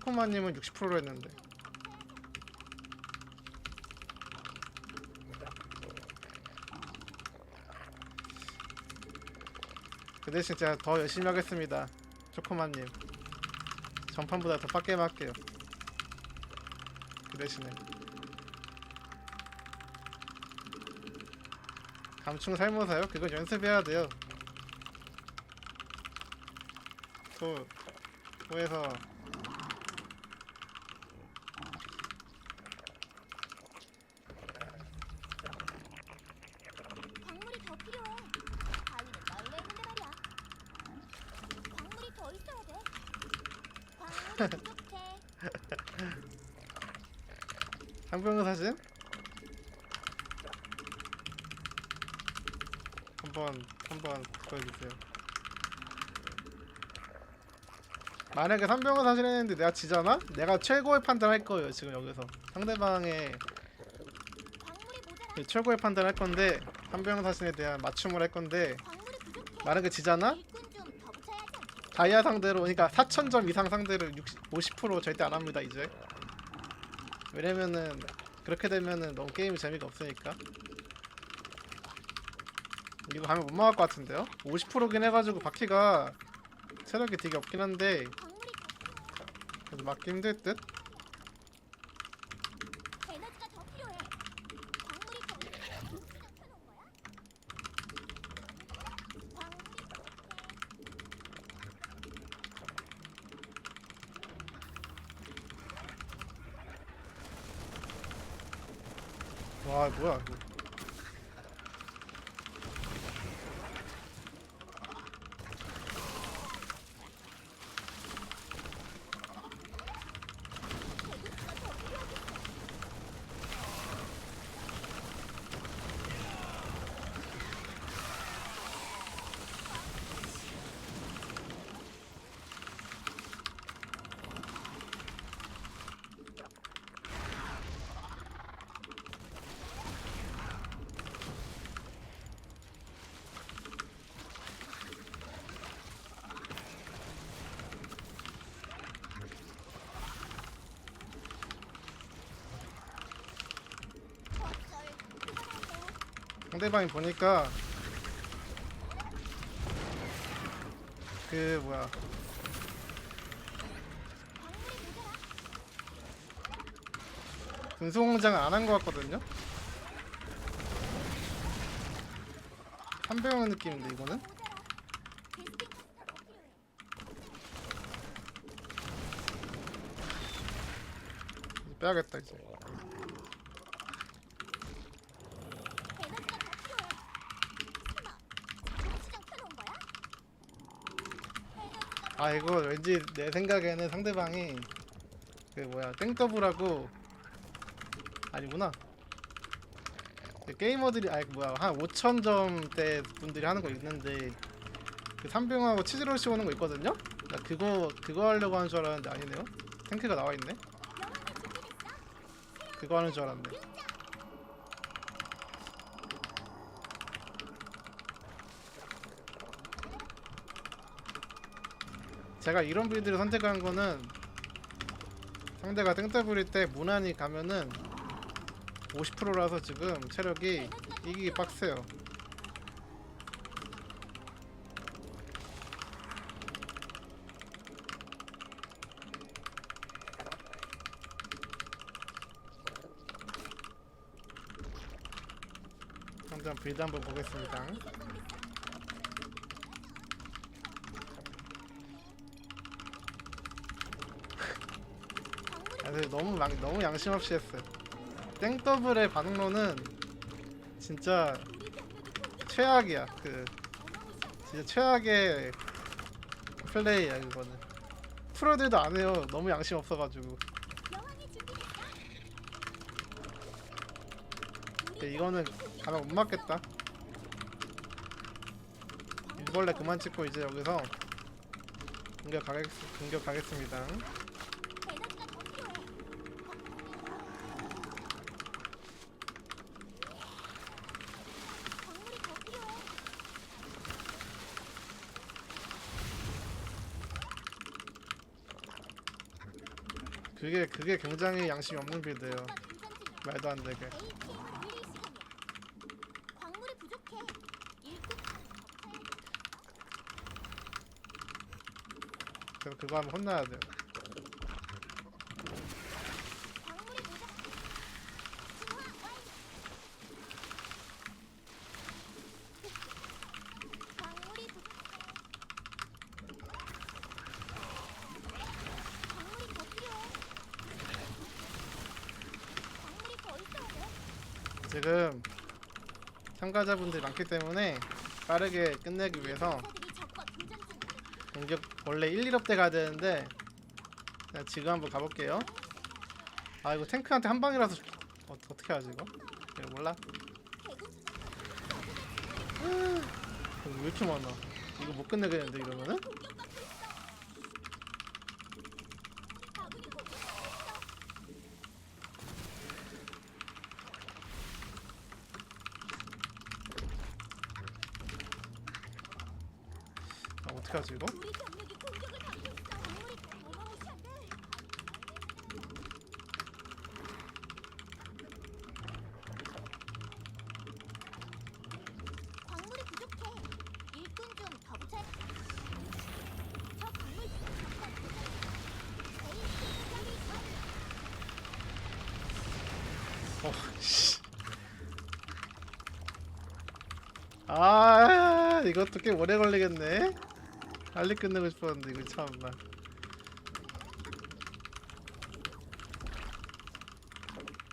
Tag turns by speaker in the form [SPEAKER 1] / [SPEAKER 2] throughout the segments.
[SPEAKER 1] 초코마님은 60%로 했는데. 그 대신 제가 더 열심히 하겠습니다 초코마님. 전판보다 더 빡게임 할게요. 그 대신에. 감충 살모사요? 그건 연습해야 돼요. 또 또해서
[SPEAKER 2] 광물이 더 필요해. 바위는 널려 있는데 말이야. 광물이 더 있어야 돼. 광물이 부족해.
[SPEAKER 1] 상병 사진? 한번 한번 보여주세요. 만약에 상병 사진 했는데 내가 지잖아? 내가 최고의 판단할 거예요 지금 여기서 상대방의. 그 최고의 판단할 건데 상병 사진에 대한 맞춤을 할 건데. 만약에 지잖아? 다이아 상대로 그러니까 4,000점 이상 상대를 60, 50% 절대 안 합니다 이제 왜냐면은 그렇게 되면은 너무 게임이 재미가 없으니까 이거 가면 못 막을 것 같은데요? 50%긴 해가지고 바퀴가 체력이 되게 없긴 한데. 그래도 막기 힘들 듯?
[SPEAKER 2] 에너지가 더 필요해. 광물이 더 필요해. 시장 켜놓은 거야? 광물이 부족해.
[SPEAKER 1] 와 뭐야 이거 상대방이 보니까 그 뭐야. 분수공장을 안한 것 같거든요? 한병원 느낌인데 이거는? 빼야겠다 이제
[SPEAKER 2] 에너지가 더 필요해. 설마 지금 시장 켜놓은 거야? 에너지가
[SPEAKER 1] 아 이거 왠지 내 생각에는 상대방이 그 뭐야 땡더블하고 아니구나 그 게이머들이 그 뭐야 한 5천 점대 분들이 하는 거 있는데 그 삼병하고 치즈로시 오는 거 있거든요? 나 그거 그거 하려고 하는 줄 알았는데 아니네요 탱크가 나와 있네? 그거 하는 줄 알았네 제가 이런 빌드를 선택한 거는 상대가 땡더블일 때 무난히 가면은 50%라서 지금 체력이 이기기 빡세요. 한번 빌드 한번 보겠습니다 아, 근데 너무 양, 너무 양심 없이 했어요. 땡더블의 반응로는 진짜 최악이야. 그 진짜 최악의 플레이야 이거는. 프로들도 안 해요. 너무 양심 없어가지고. 근데 이거는 가면 못 맞겠다. 일벌레 그만 찍고 이제 여기서 공격 가겠 공격 가겠습니다.
[SPEAKER 2] 에너지가 더 필요해. 광물이 더 필요해.
[SPEAKER 1] 그게 그게 굉장히 양심이 없는 빌드예요. 말도 안 되게. 그래서 그거 하면 혼나야 돼요. 지금 참가자분들이 많기 때문에 빠르게 끝내기 위해서. 공격 원래 1, 2업 때 가야 되는데 그냥 지금 한번 가볼게요. 아 이거 탱크한테 한 방이라서 어, 어떻게 하지 이거? 이거 몰라. 이거 왜 이렇게 많아? 이거 못 끝내겠는데 이러면은?
[SPEAKER 2] 아군이 공격받고 있어.
[SPEAKER 1] 아 어떻게 하지 이거?
[SPEAKER 2] 우리 병력이 공격을 받고 있어. 광물이 어마무시한데. 광물이 부족해. 일꾼 좀 더 붙여. 저 광물 잠깐 보자. 제일 공격이
[SPEAKER 1] 어, 씨. 아, 이것도 꽤 오래 걸리겠네. 빨리 끝내고 싶었는데 이거 참나.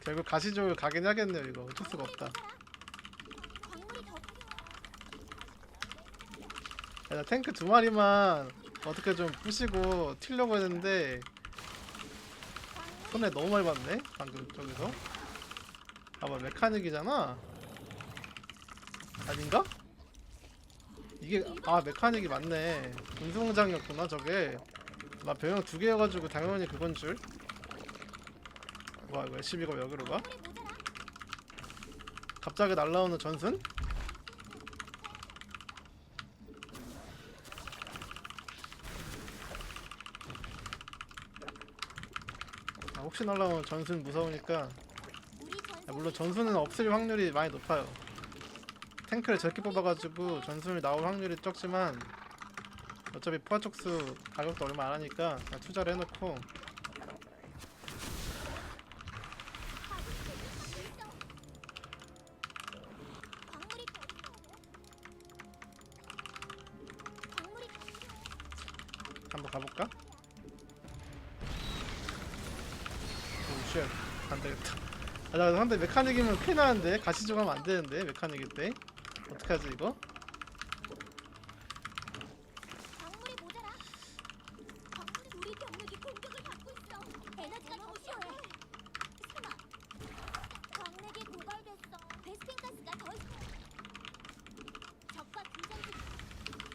[SPEAKER 1] 결국 가시적으로 가긴 하겠네요. 이거 어쩔 수가 없다. 야, 나 탱크 두 마리만 어떻게 좀 부시고 튀려고 했는데 손에 너무 많이 봤네. 방금 저기서. 아마 메카닉이잖아. 아닌가? 이게 아 메카닉이 맞네. 운수공장이었구나 저게. 나 병영 두 개여가지고 당연히 그건 줄. 뭐야 이거 SCB가 여기로 가? 갑자기 날라오는 전순? 아, 혹시 날라오는 전순 무서우니까 물론 전순은 없을 확률이 많이 높아요. 탱크를 적게 뽑아가지고 전순이 나올 확률이 적지만 어차피 포화촉수 가격도 얼마 안 하니까 그냥 투자를 해놓고 상대 메카닉이면 큰일 나는데 가시적 하면 안 되는데 메카닉일 때 어떡하지 이거?
[SPEAKER 2] 광물이 모자라. 광물이 우리 병력이 공격을 받고 있어. 에너지가 더 필요해. 설마. 광맥이 고갈됐어. 베스핀 가스가 더 있어. 적과 교전 중.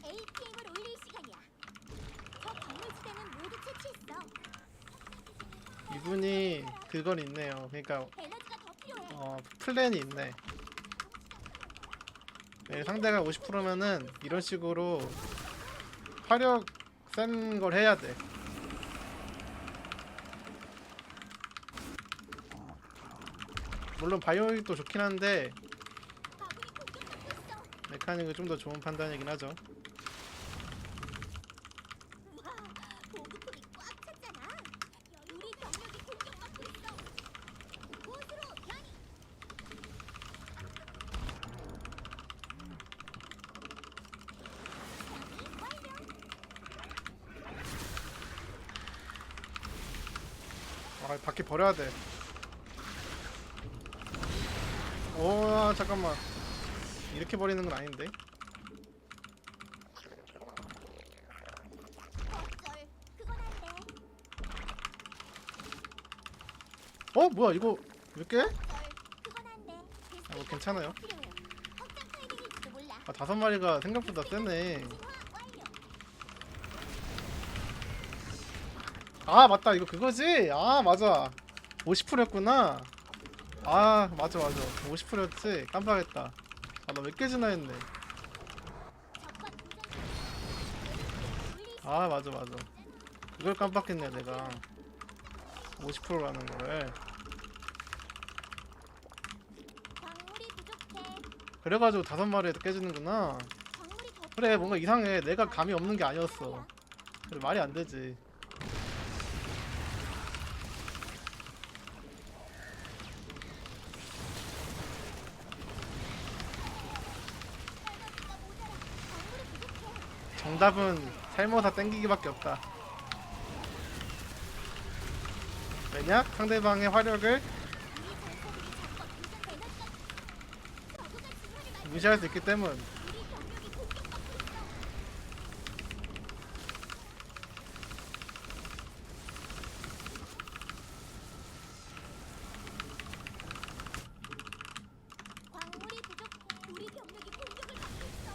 [SPEAKER 2] ATM을 올릴 시간이야. 저 광물 지대는 모두 채취했어.
[SPEAKER 1] 이분이 그건 있네요 그러니까
[SPEAKER 2] 에너지가 더 필요해.
[SPEAKER 1] 어 플랜이 있네 네, 상대가 50%면은 이런 식으로 화력 센 걸 해야 돼 물론 바이오닉도 좋긴 한데. 메카닉은 좀 더 좋은 판단이긴 하죠
[SPEAKER 2] 우와, 보급품이 꽉 찼잖아. 우리 병력이 공격받고 있어. 곳으로 변이. 변이 완료.
[SPEAKER 1] 아 바퀴 버려야 돼. 오 잠깐만 이렇게 버리는 건 아닌데.
[SPEAKER 2] 어
[SPEAKER 1] 뭐야 이거 몇 개? 아, 뭐 괜찮아요. 아 다섯 마리가 생각보다 세네.
[SPEAKER 2] 진화 완료.
[SPEAKER 1] 아 맞다 이거 그거지. 아 맞아. 50%였구나. 아 맞아 맞아. 50%였지. 깜빡했다. 아 나 몇 개 지나 했네. 아 맞아 맞아. 그걸 깜빡했네 내가. 50%라는 거를. 그래가지고 다섯 마리에 깨지는구나 그래 뭔가 이상해 내가 감이 없는 게 아니었어 그래 말이 안 되지
[SPEAKER 2] 에너지가 모자라. 광물이 부족해.
[SPEAKER 1] 정 답은 살모사 땡기기밖에 없다 왜냐? 상대방의 화력을. 무시할 수 있기 때문
[SPEAKER 2] 우리 병력이 공격받고 있어. 광물이 부족해. 우리 병력이 공격을 받고 있어.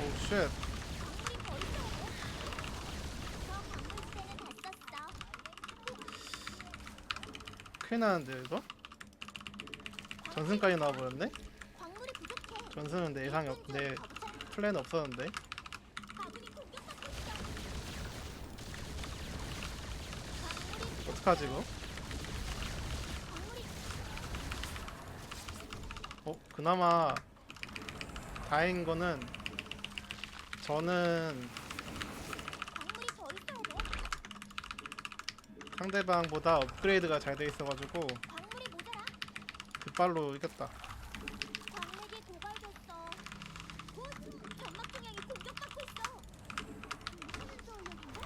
[SPEAKER 1] 오 쉣. 큰일 나는데 이거? 전승까지 나와버렸네? 전승은 내 예상이 없, 내 플랜 없었는데 어떡하지 이거? 어? 그나마 다행인 거는 저는
[SPEAKER 2] 오고.
[SPEAKER 1] 상대방보다 업그레이드가 잘 돼 있어가지고. 빗발로 이겼다
[SPEAKER 2] 광맥이 고갈됐어. 곧 점막 중량이 공격받고 있어. 괜찮은 전력인데?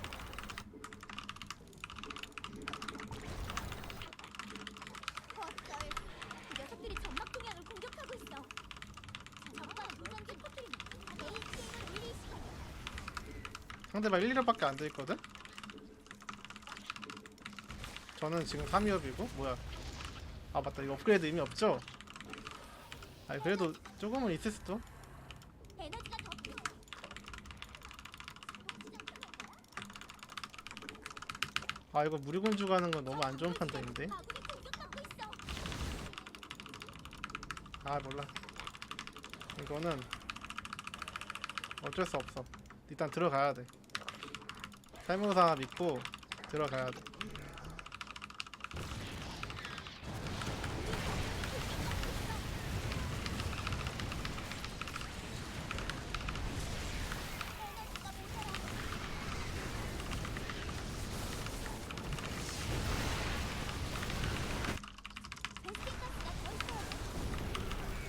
[SPEAKER 2] 어쩔. 녀석들이 점막 중량을 공격하고 있어. 적과 무전기 터뜨리는 ATM을 리리 시간이야.
[SPEAKER 1] 상대방 1, 2렙밖에 안 돼 있거든? 저는 지금 3위업이고 뭐야 아 맞다 이거 업그레이드 의미 없죠? 아니 그래도 조금은 있을 수도. 아 이거 무리군주 가는 건 너무 안 좋은 판단인데
[SPEAKER 2] 있어.
[SPEAKER 1] 아 몰라 이거는 어쩔 수 없어 일단 들어가야 돼 살모사 믿고 들어가야 돼.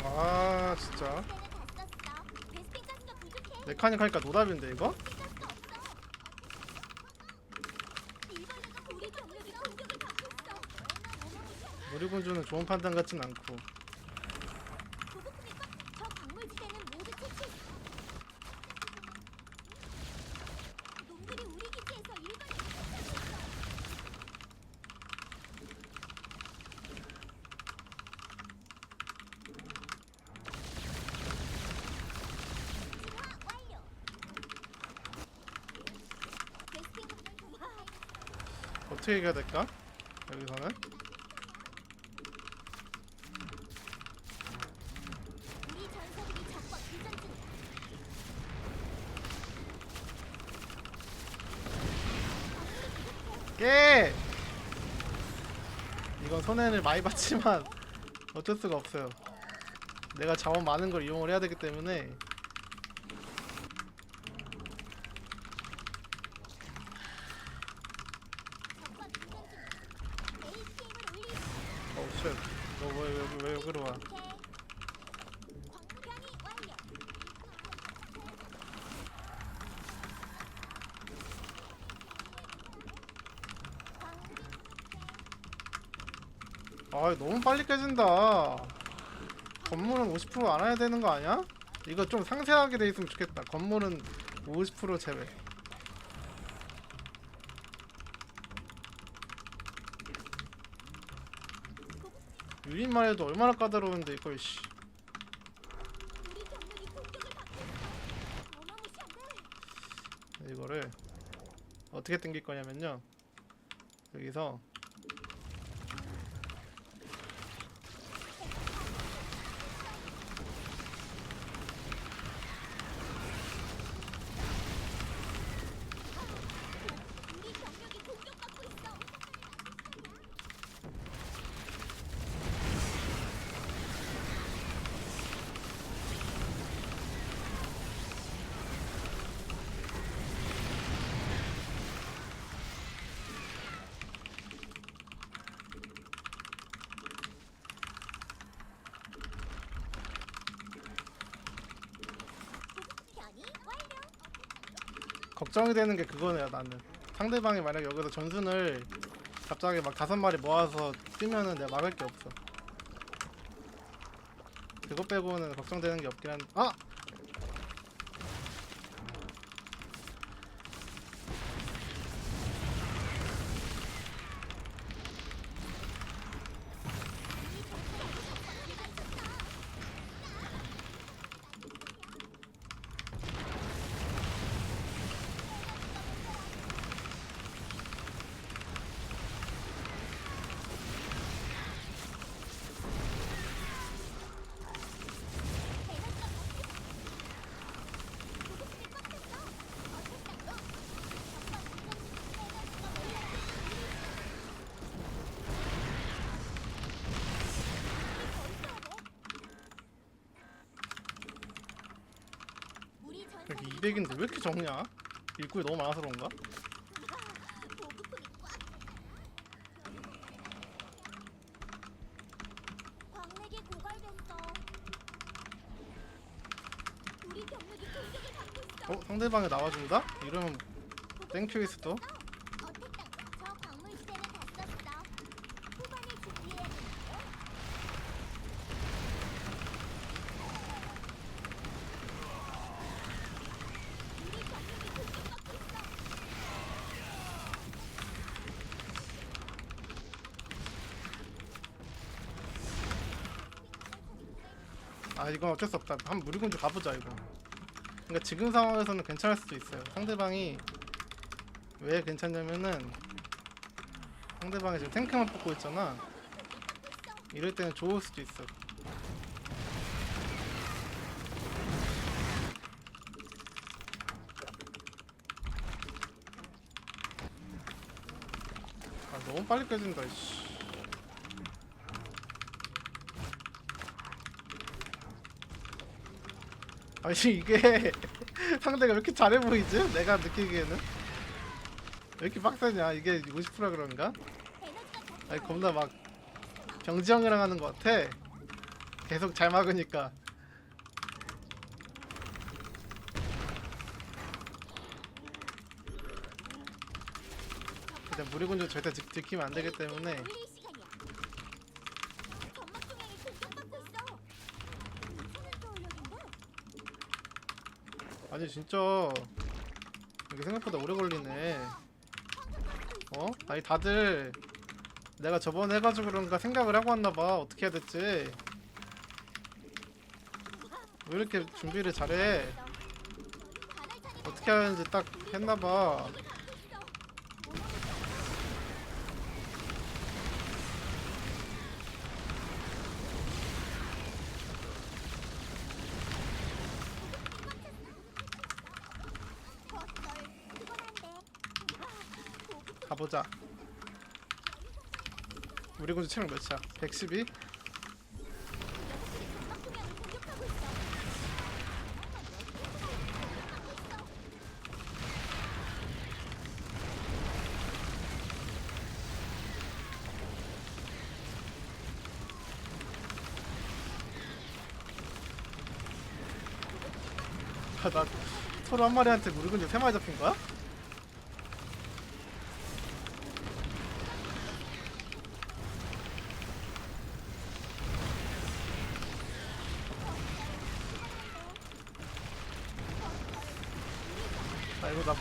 [SPEAKER 1] 아 진짜. 메카닉 하니까 노답인데 이거?
[SPEAKER 2] 완료. 베스킨 가스 와.
[SPEAKER 1] 어떻게 해야 될까? 여기서는
[SPEAKER 2] 우리 전사들이 적과 교전 중이야.
[SPEAKER 1] 깨! 이건 손해를 많이 봤지만 어쩔 수가 없어요 내가 자원 많은 걸 이용을 해야 되기 때문에
[SPEAKER 2] 적과 교전 중이야. ATM을 올리고
[SPEAKER 1] 어쉣 너왜 여기 왜 여기로 와
[SPEAKER 2] 광량이 완료.
[SPEAKER 1] 아 너무 빨리 깨진다 건물은 50%안 해야 되는 거 아니야? 이거 좀 상세하게 돼 있으면 좋겠다 건물은 50% 제외 유닛만 해도 얼마나 까다로운데 이걸 씨. 이거를 어떻게 당길 거냐면요 여기서 걱정이 되는 게 그거네요 나는. 상대방이 만약 여기서 전순을 갑자기 막 다섯 마리 모아서 뛰면은 내가 막을 게 없어. 그거 빼고는 걱정되는 게 없긴 한데. 아! 200인데 왜 이렇게 적냐? 일꾼이 너무 많아서 그런가?
[SPEAKER 2] 보급품이 꽉. 광맥이 고갈됐어. 우리 병력이 공격을 받고 있어.
[SPEAKER 1] 어? 상대방이 나와준다? 이러면 땡큐이스 또?
[SPEAKER 2] 어택당 저 광물 지대는 다 썼어. 후반을 준비해야 되는데. 우리 병력이 공격받고 있어.
[SPEAKER 1] 아 이건 어쩔 수 없다. 한번 무리군주 가보자 이거. 그러니까 지금 상황에서는 괜찮을 수도 있어요. 상대방이 왜 괜찮냐면은 상대방이 지금 탱크만 뽑고 있잖아. 이럴 때는 좋을 수도 있어. 아 너무 빨리 깨진다 씨. 아니 이게 상대가 왜 이렇게 잘해 보이지? 내가 느끼기에는 왜 이렇게 빡세냐 이게 50%라 그런가? 아니 겁나 막 병지형이랑 하는 것 같아 계속 잘 막으니까 일단 무리군주 절대 들- 들키면 안 되기 때문에
[SPEAKER 2] 올릴 시간이야. 점막 중앙이 공격받고 있어. 괜찮은 전력인데?
[SPEAKER 1] 아니 진짜. 이게 생각보다 오래 걸리네. 어? 아니 다들 내가 저번에 해가지고 그런가 생각을 하고 왔나봐. 어떻게 해야 될지? 왜 이렇게 준비를 잘해? 어떻게 하는지 딱 했나봐 가보자 우리 군주 체력 몇이야? 112? 아, 나 서로 한 마리한테 우리 군주 세 마리 잡힌 거야?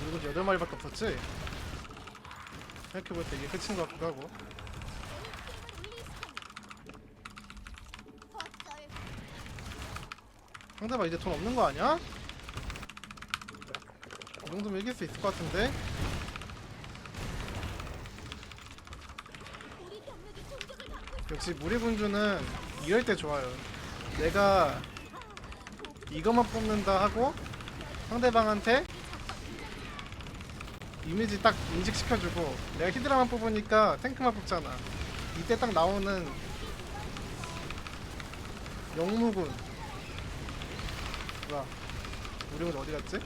[SPEAKER 1] 물건 여덟 마리밖에 없었지? 생각해볼 때 이게 끝인 것 같기도 하고 상대방 이제 돈 없는 거 아니야? 이 정도면 이길 수 있을 것 같은데? 역시 무리군주는 이럴 때 좋아요 내가 이것만 뽑는다 하고 상대방한테 이미지 딱 인식시켜주고 내가 히드라만 뽑으니까 탱크만 뽑잖아. 이때 딱 나오는 영무군. 뭐야? 우리 군 어디 갔지?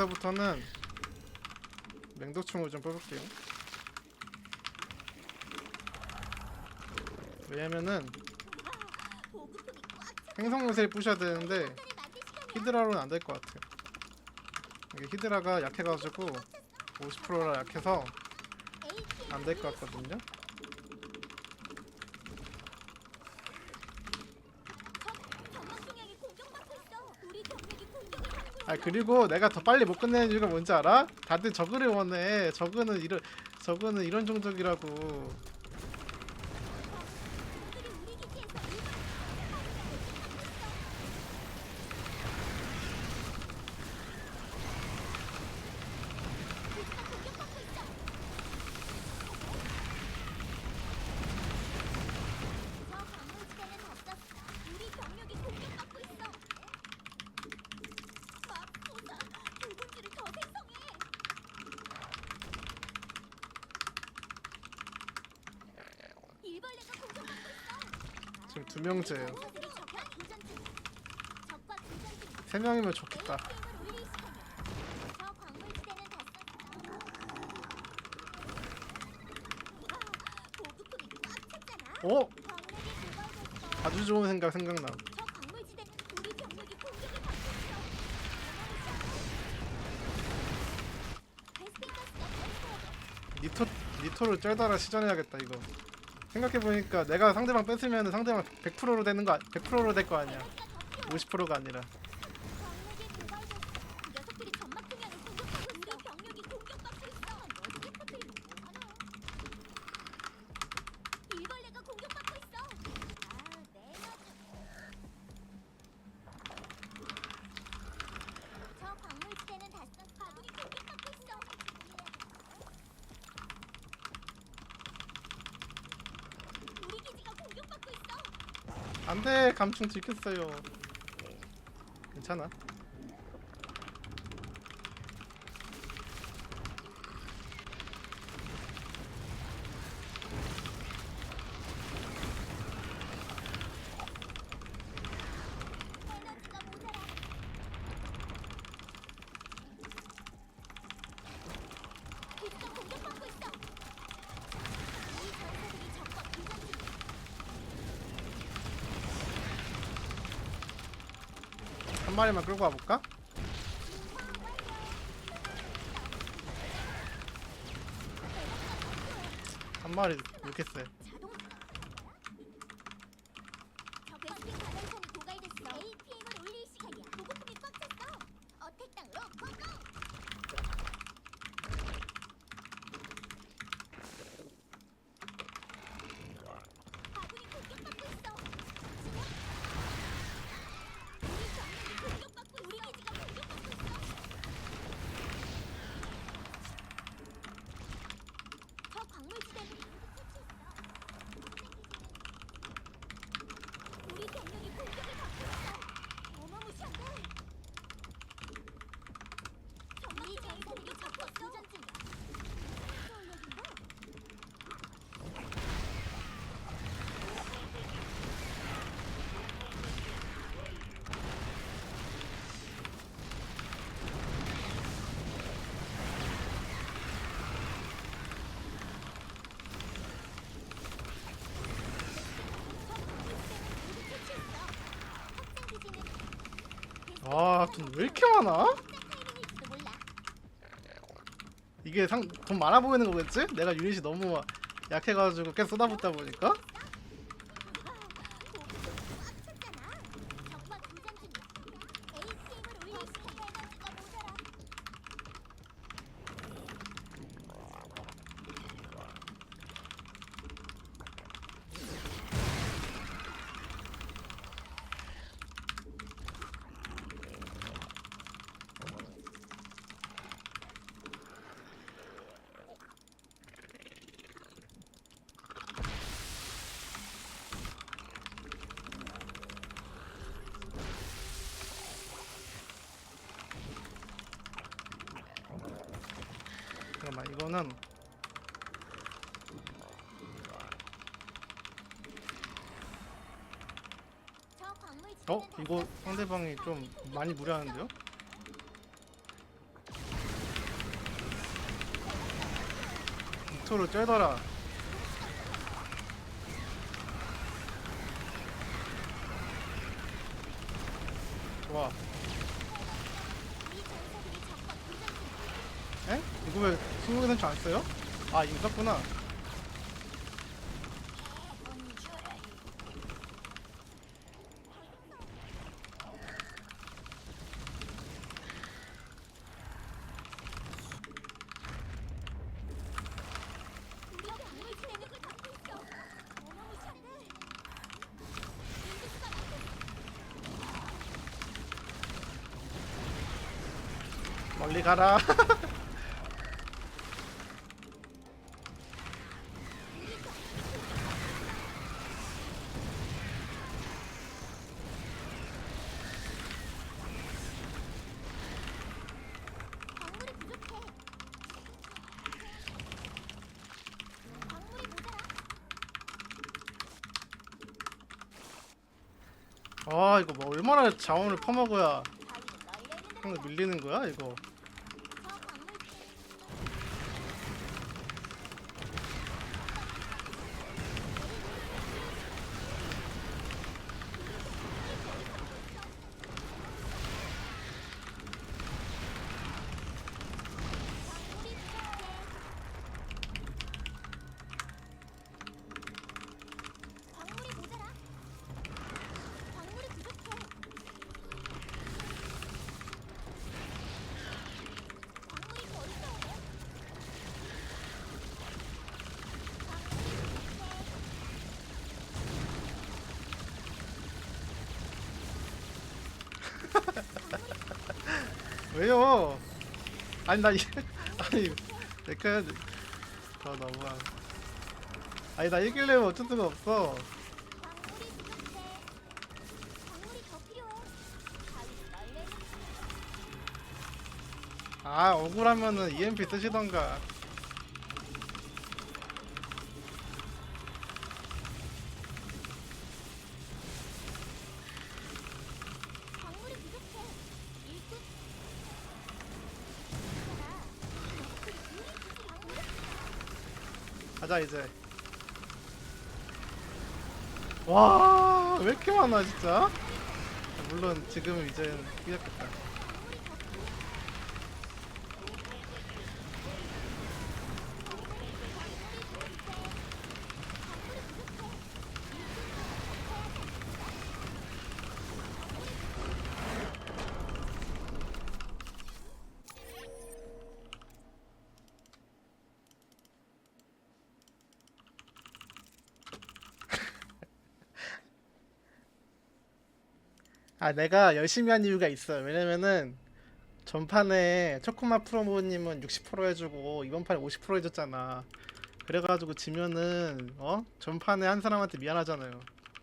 [SPEAKER 1] 여기서부터는 맹독충을 좀 뽑을게요. 왜냐면은. 행성 요새를 부셔야 되는데 히드라로는 안 될 것 같아요. 이게 히드라가 약해가지고 50%라 약해서 안 될 것 같거든요.
[SPEAKER 2] 전방 중앙이 공격받고 있어. 우리 병력이 공격을 받고 있어.
[SPEAKER 1] 아 그리고 내가 더 빨리 못 끝내는 이유가 뭔지 알아? 다들 저그를 원해. 저그는 이런 저그는 이런 종족이라고.
[SPEAKER 2] 그들이 우리 기지에서 일반 기지가 공격받고 있어. 저 건물지대는 없었어. 우리 병력이 공격받고 있어. 맙소사, 붉은지를 더 생성해. 일벌레가 공격받고 있어.
[SPEAKER 1] 지금 두 명째예요. 세 명이면 좋겠다.
[SPEAKER 2] 어?
[SPEAKER 1] 아주 좋은 생각 생각나. 니토 니토를 쩔다라 시전해야겠다 이거. 생각해 보니까 내가 상대방 뺏으면 상대방 100%로 되는 거 100%로 될 거 아니야.
[SPEAKER 2] 에너지가 더 필요해.
[SPEAKER 1] 50%가 아니라.
[SPEAKER 2] 광맥이 고갈됐어. 녀석들이 전막 중앙을 공격하고 우리 병력이 공격받고 있어. 멋지게 터뜨리고 뭐하나? 일벌레가 공격받고 있어. 아, 내가 좀. 저 광물지대는 다 썼어. 아군이 공격받고 있어. 우리 기지가 공격받고 있어.
[SPEAKER 1] 안돼 감충 들켰어요. 괜찮아.
[SPEAKER 2] 에너지가 모자라. 기지가 공격받고 있어. 우리 전사들이 적과 교전 중.
[SPEAKER 1] 한 마리만 끌고 와볼까? 한 마리 세.
[SPEAKER 2] 자동. 베스핀 가ದಂ선이 고갈됐어. APM을 올릴 시간이야. 보급품이 꽉 찼어. 어택 땅으로 고고. 아군이 공격받고 있어. 우리 정력이 공격받고 우리 기지가 공격받고 있어. 저 광물지대는 우리 병력이 공격을 받고 있어. 어마무시한데. 우리 전사들이 적과 교전 중이야.
[SPEAKER 1] 아, 돈 왜 이렇게 많아? 이게 상, 돈 많아 보이는 거겠지? 내가 유닛이 너무 약해가지고 계속 쏟아붓다 보니까 잠깐만 이거는 어? 이거 상대방이 좀 많이 무리하는데요? 이토를 쬐더라 개 선출 안 써요? 아 이거 썼구나. 멀리 가라.
[SPEAKER 2] 광물이 부족해. 광물이 모자라.
[SPEAKER 1] 아 이거 뭐 얼마나 자원을 형들
[SPEAKER 2] 데다.
[SPEAKER 1] 밀리는 거야 이거.
[SPEAKER 2] 저 광물 광물이 부족해. 광물이 모자라. 광물이 부족해. 광물이 더 있어야 돼. 광물이 부족해.
[SPEAKER 1] 왜요? 아니 나 이, 아니 내가 더 너무한. 아니 나 이길래면 어쩔 수가 없어. 아 억울하면은 EMP 쓰시던가. 가자 이제. 와, 왜 이렇게 많아 진짜? 물론 지금은 이제 이겼겠다. 아, 내가 열심히 한 이유가 있어요. 왜냐면은 전판에 초코마 프로모님은 60% 해주고 이번 판에 50% 해줬잖아. 그래가지고 지면은 어 전판에 한 사람한테 미안하잖아요.